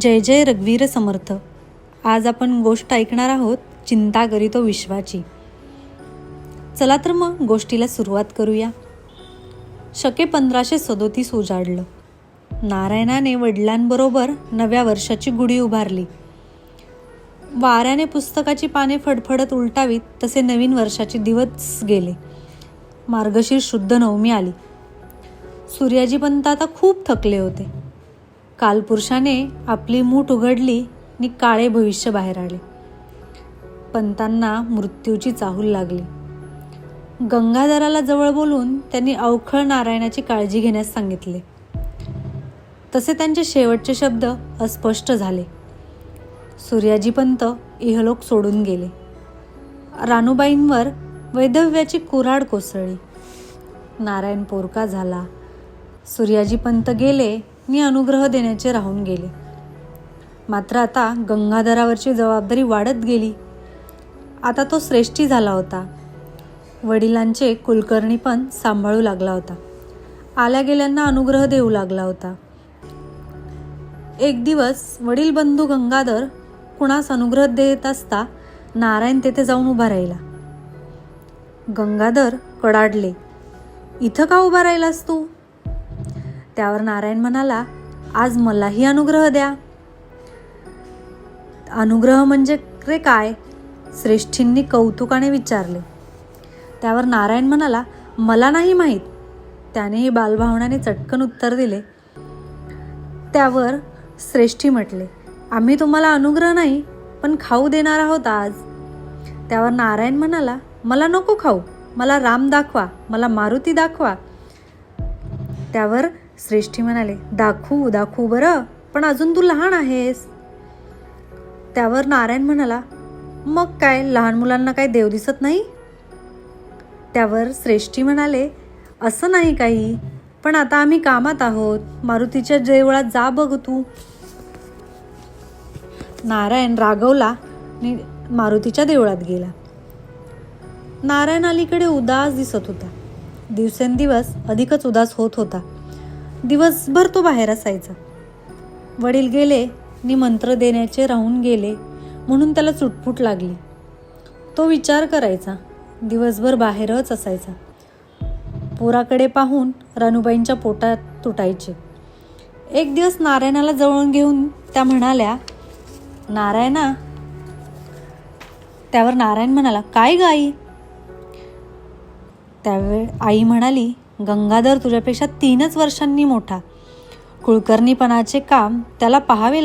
जय जय रघुवीर समर्थ. आज आपण गोष्ट ऐकणार आहोत चिंता करीतो हो विश्वाची. चला तर मग गोष्टीला सुरुवात करूया. शके पंधराशे सदोतीस उजाडलं. नारायणाने वडिलांबरोबर नव्या वर्षाची गुढी उभारली. वाऱ्याने पुस्तकाची पाने फडफडत उलटावीत तसे नवीन वर्षाचे दिवस गेले. मार्गशीर शुद्ध नवमी आली. सूर्याजी पंत आता खूप थकले होते. कालपुरुषाने आपली मूठ उघडली आणि काळे भविष्य बाहेर आले. पंतांना मृत्यूची चाहूल लागली. गंगाधराला जवळ बोलून त्यांनी अवखळ नारायणाची काळजी घेण्यास सांगितले. तसे त्यांचे शेवटचे शब्द अस्पष्ट झाले. सूर्याजी पंत इहलोक सोडून गेले. रानूबाईंवर वैधव्याची कुऱ्हाड कोसळली. नारायण पोरका झाला. सूर्याजी पंत गेले मी अनुग्रह देण्याचे राहून गेले. मात्र आता गंगाधरावरची जबाबदारी वाढत गेली. आता तो श्रेष्ठी झाला होता. वडिलांचे कुलकर्णी पण सांभाळू लागला होता. आल्या गेल्यांना अनुग्रह देऊ लागला होता. एक दिवस वडील बंधू गंगाधर कुणास अनुग्रह देत असता नारायण तेथे जाऊन उभा राहिला. गंगाधर कडाडले इथं का उभा राहिलास तू? त्यावर नारायण म्हणाला आज मलाही अनुग्रह द्या. अनुग्रह म्हणजे रे काय? श्रेष्ठींनी कौतुकाने विचारले. त्यावर नारायण म्हणाला मला नाही माहीत. त्यानेही बालभावनाने चटकन उत्तर दिले. त्यावर श्रेष्ठी म्हटले आम्ही तुम्हाला अनुग्रह नाही पण खाऊ देणार आहोत आज. त्यावर नारायण म्हणाला मला नको खाऊ मला राम दाखवा मला मारुती दाखवा. त्यावर श्रेष्ठी म्हणाले दाखवू दाखवू बरं पण अजून तू लहान आहेस. त्यावर नारायण म्हणाला मग काय लहान मुलांना काय देव दिसत नाही? त्यावर श्रेष्ठी म्हणाले असं नाही काही पण आता आम्ही कामात आहोत मारुतीच्या देवळात जा बघ तू. नारायण रागवला आणि मारुतीच्या देवळात गेला. नारायण अलीकडे उदास दिसत होता. दिवसेंदिवस अधिकच उदास होत होता. दिवसभर तो बाहेर असायचा. वडील गेले निमंत्र मंत्र देण्याचे राहून गेले म्हणून त्याला चुटफूट लागली. तो विचार करायचा दिवसभर बाहेरच असायचा. पोराकडे पाहून रानूबाईंच्या पोटात तुटायचे. एक दिवस नारायणाला जवळून घेऊन त्या म्हणाल्या नारायणा त्यावर नारायण म्हणाला काय गाई त्यावेळ आई म्हणाली गंगाधर तुझ्यापेक्षा तीनच वर्षांनी मोठा. कुलकर्णीपणाचे काम त्याला पाहावे